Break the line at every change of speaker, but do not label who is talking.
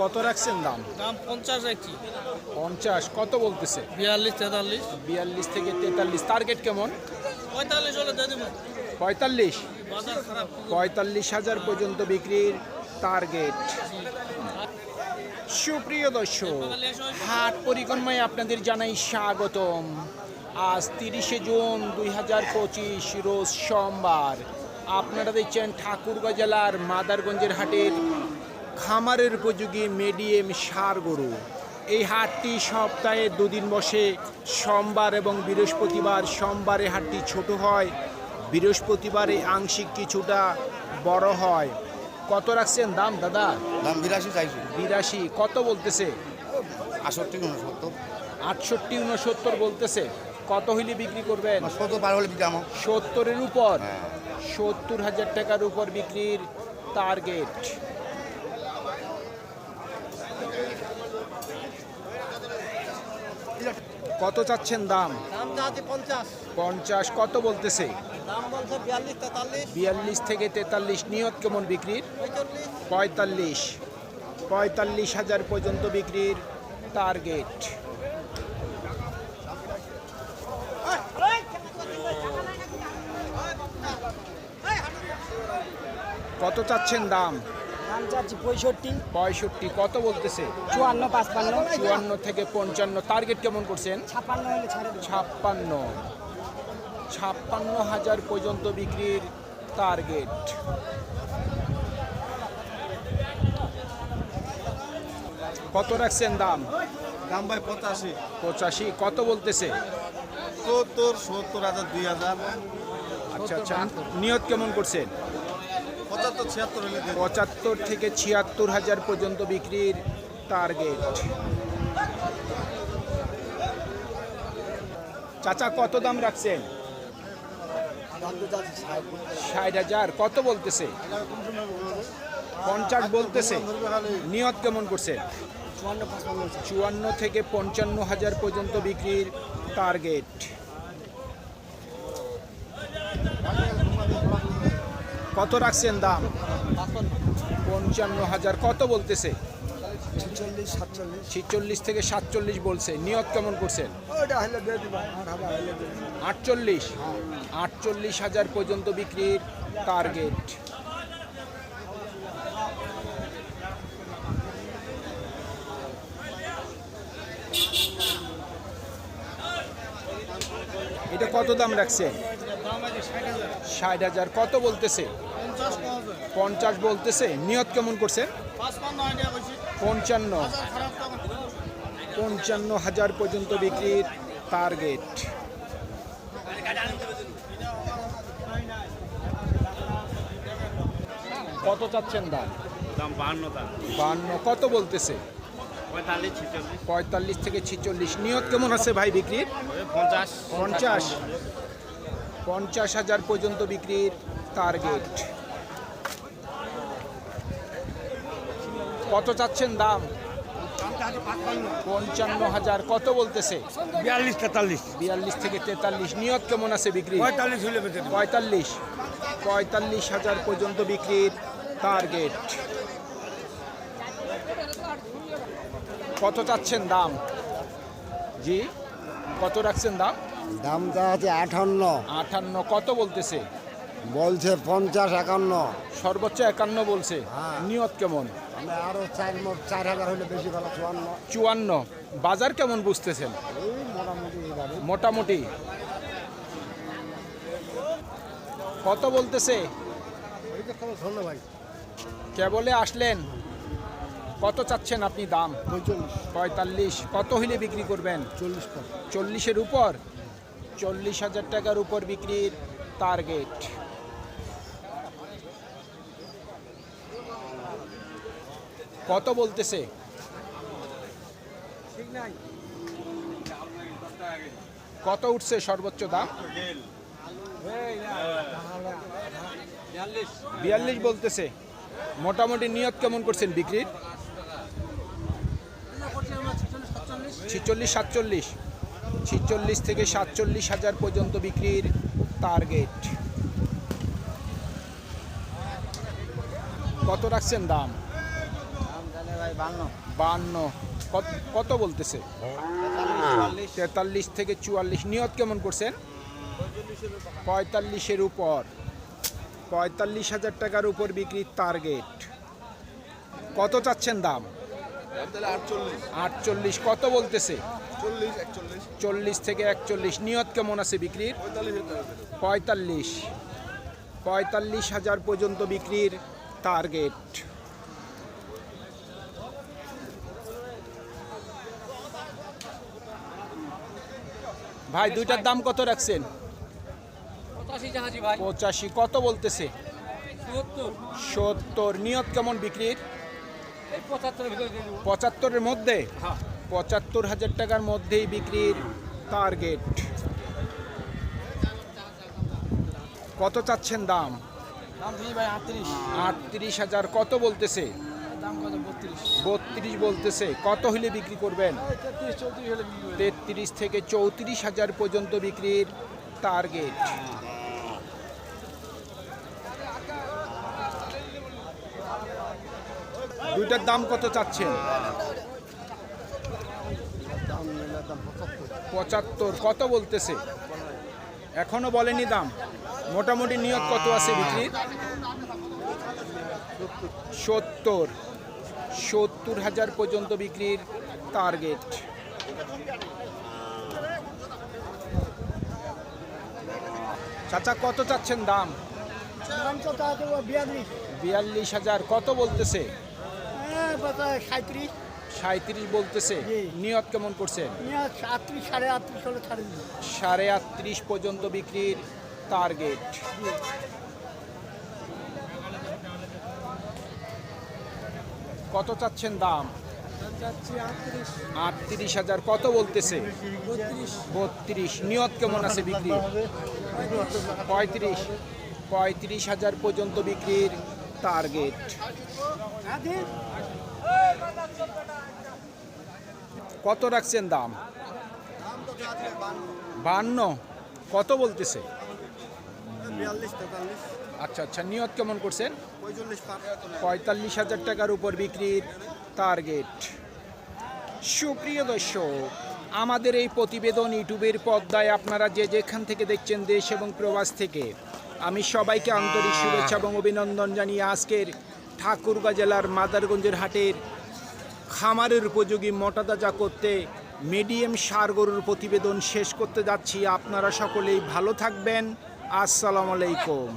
কত রাখছেন দাম?
দাম পঞ্চাশ একটি
পঞ্চাশ কত বলতেছে?
বিয়াল্লিশ তেতাল্লিশ।
বিয়াল্লিশ থেকে তেতাল্লিশ টার্গেট কেমন?
পঁয়তাল্লিশ হলে দিয়ে দেবো।
পঁয়তাল্লিশ? পঁয়তাল্লিশ হাজার পর্যন্ত বিক্রির টার্গেট সুপ্রিয় দর্শক হাট পরিক্রমায় আপনাদের জানাই স্বাগতম। আজ তিরিশে জুন দুই হাজার পঁচিশ রোজ সোমবার। আপনারা দেখছেন ঠাকুরগাঁ জেলার মাদারগঞ্জের হাটের খামারের উপযোগী মিডিয়াম সার গরু। এই হাটটি সপ্তাহে দুদিন বসে। সোমবার এবং বৃহস্পতিবার সোমবারে হাটটি ছোট হয়। বৃহস্পতিবারে আংশিক কিছুটা বড় হয়। কত রাখছেন দাম দাদা?
দাম বিরাশি চাইছি।
বিরাশি কত বলতেছে?
আষট্টি উনসত্তর।
আটষট্টি উনসত্তর বলতেছে। কত হইলে বিক্রি করবেন?
সত্তর পার হলে বিক্রি
সত্তরের উপর।
হ্যাঁ।
সত্তর হাজার টাকার উপর বিক্রির টার্গেট কত চাচ্ছেন দাম?
পঞ্চাশ।
কত বলতেছে?
বিয়াল্লিশ
থেকে তেতাল্লিশ নিয়ত কেমন বিক্রির?
পঁয়তাল্লিশ।
পঁয়তাল্লিশ। হাজার পর্যন্ত বিক্রির টার্গেট কত চাচ্ছেন দাম?
দাম চাচ্ছি পঁয়ষট্টি।
পঁয়ষট্টি কত বলতেছে?
চুয়ান্ন পাঁচপান্ন।
চুয়ান্ন থেকে পঞ্চান্ন টার্গেট কেমন করছেন?
ছাপ্পান্ন হলে ছাড়ে
ছাপ্পান্ন। ছাপ্পান্ন হাজার পর্যন্ত বিক্রির টার্গেট কত রাখছেন দাম?
দাম ভাই পঁচাশি।
পঁচাশি কত বলতেছে?
সত্তর সত্তর হাজার দুই হাজার।
আচ্ছা আচ্ছা। নিয়ত কেমন করছেন?
পঁচাত্তর
থেকে ছিয়াত্তর হাজার পর্যন্ত বিক্রির টার্গেট চাচা কত দাম রাখছেন? ষাট হাজার। কত বলতেছে? পঞ্চাশ বলতেছে। নিয়ত কেমন করছে?
চুয়ান্ন
থেকে পঞ্চান্ন হাজার পর্যন্ত বিক্রির টার্গেট কত রাখছেন দাম? পঞ্চান্ন হাজার। কত বলতেছে?
ছিচল্লিশ
থেকে সাতচল্লিশ বলছে। নিয়ত কেমন করছেন? আটচল্লিশ। আটচল্লিশ হাজার পর্যন্ত বিক্রির টার্গেট এটা কত দাম
হাজার
ষাট হাজার। কত বলতেছে?
পঞ্চাশ
বলতেছে। নিয়ত কেমন করছেন পঞ্চান্ন। পঞ্চান্ন হাজার পর্যন্ত বিক্রির টার্গেট কত চাচ্ছেন দাম?
দাম বাহান্ন দাম
বান্ন কত বলতেছে?
পঁয়তাল্লিশ
পঁয়তাল্লিশ থেকে ছিচল্লিশ। নিয়ত কেমন আছে ভাই বিক্রির?
পঞ্চাশ।
পঞ্চাশ। পঞ্চাশ হাজার পর্যন্ত বিক্রির টার্গেট কত চাচ্ছেন দাম? পঞ্চান্ন হাজার কত বলতেছে?
বিয়াল্লিশ তেতাল্লিশ।
বিয়াল্লিশ থেকে তেতাল্লিশ। নিয়ত কেমন আছে বিক্রি
পঁয়তাল্লিশ হলে
পঁয়তাল্লিশ। পঁয়তাল্লিশ হাজার পর্যন্ত বিক্রির টার্গেট কত চাচ্ছেন দাম? জি কত রাখছেন দাম?
দামটা আছে আঠান্ন।
আটান্ন কত বলতেছে?
বলছে পঞ্চাশ একান্ন।
সর্বোচ্চ একান্ন বলছে।
হ্যাঁ।
নিয়ত কেমন?
আমি আরও চার চার হাজার হলে বেশি ভালো চুয়ান্ন।
চুয়ান্ন। বাজার কেমন বুঝতেছেন?
মোটামুটি
কত বলতেছে? কেবলে আসলেন? কত চাচ্ছেন আপনি দাম?
পঁয়তাল্লিশ।
কত হইলে বিক্রি করবেন?
চল্লিশ
চল্লিশের উপর? চল্লিশ হাজার টাকার উপর বিক্রির টার্গেট কত বলতেছে? কত উঠছে সর্বোচ্চ দাম? বিয়াল্লিশ বলতেছে। মোটামুটি নিয়ত কেমন করছেন বিক্রির ছিচল্লিশ সাতচল্লিশ। ছিচল্লিশ থেকে সাতচল্লিশ হাজার পর্যন্ত বিক্রির টার্গেট কত রাখছেন দাম? বান্ন। কত কত বলতেছে? তেতাল্লিশ। থেকে চুয়াল্লিশ। নিয়ত কেমন করছেন? পঁয়তাল্লিশের উপর। পঁয়তাল্লিশ হাজার টাকার উপর বিক্রির টার্গেট কত চাচ্ছেন দাম?
আটচল্লিশ।
কত বলতেছে?
চল্লিশ
থেকে একচল্লিশ। নিয়ত কেমন আছে বিক্রির?
পঁয়তাল্লিশ।
পঁয়তাল্লিশ হাজার পর্যন্ত বিক্রির টার্গেট ভাই দুইটার দাম কত রাখছেন?
পঁচাশি
কত বলতেছে? সত্তর। নিয়ত কেমন বিক্রির?
পঁচাত্তরের
মধ্যে? পঁচাত্তর হাজার টাকার মধ্যেই বিক্রির টার্গেট কত চাচ্ছেন দাম?
আটত্রিশ
হাজার কত বলতেছে?
বত্রিশ।
বলতেছে। কত হলে বিক্রি করবেন?
তেত্রিশ
থেকে চৌত্রিশ হাজার পর্যন্ত বিক্রির টার্গেট দুইটার দাম কত চাচ্ছেন? পঁচাত্তর। কত বলতেছে? এখনও বলেনি দাম। মোটামুটি নিয়ত কত আছে বিক্রির? সত্তর। সত্তর হাজার পর্যন্ত বিক্রির টার্গেট চাচা কত চাচ্ছেন দাম?
বিয়াল্লিশ।
হাজার কত বলতেছে?
সাঁত্রিশ
সাঁত্রিশ বলতেছে। নিয়ত কেমন করছেন?
সাড়ে আটত্রিশ
পর্যন্ত বিক্রির টার্গেট কত চাচ্ছেন দাম? আটত্রিশ হাজার, কত বলতেছে? বত্রিশ। নিয়ত কেমন আছে বিক্রি পঁয়ত্রিশ। পঁয়ত্রিশ হাজার পর্যন্ত বিক্রির টার্গেট কত রাখছেন দাম? বান্ন। কত বলতেছে? আচ্ছা আচ্ছা। নিয়ত কেমন করছেন? পঁয়তাল্লিশ হাজার টাকার উপর বিক্রির টার্গেট সুপ্রিয় দর্শক আমাদের এই প্রতিবেদন ইউটিউবের পর্দায় আপনারা যে যেখান থেকে দেখছেন দেশ এবং প্রবাস থেকে আমি সবাইকে আন্তরিক শুভেচ্ছা এবং অভিনন্দন জানিয়ে আজকের ঠাকুরগাঁ জেলার মাদারগঞ্জের হাটের খামারের উপযোগী মোটা তাজা করতে মিডিয়াম সার গরুর প্রতিবেদন শেষ করতে যাচ্ছি। আপনারা সকলেই ভালো থাকবেন। আসসালামু আলাইকুম।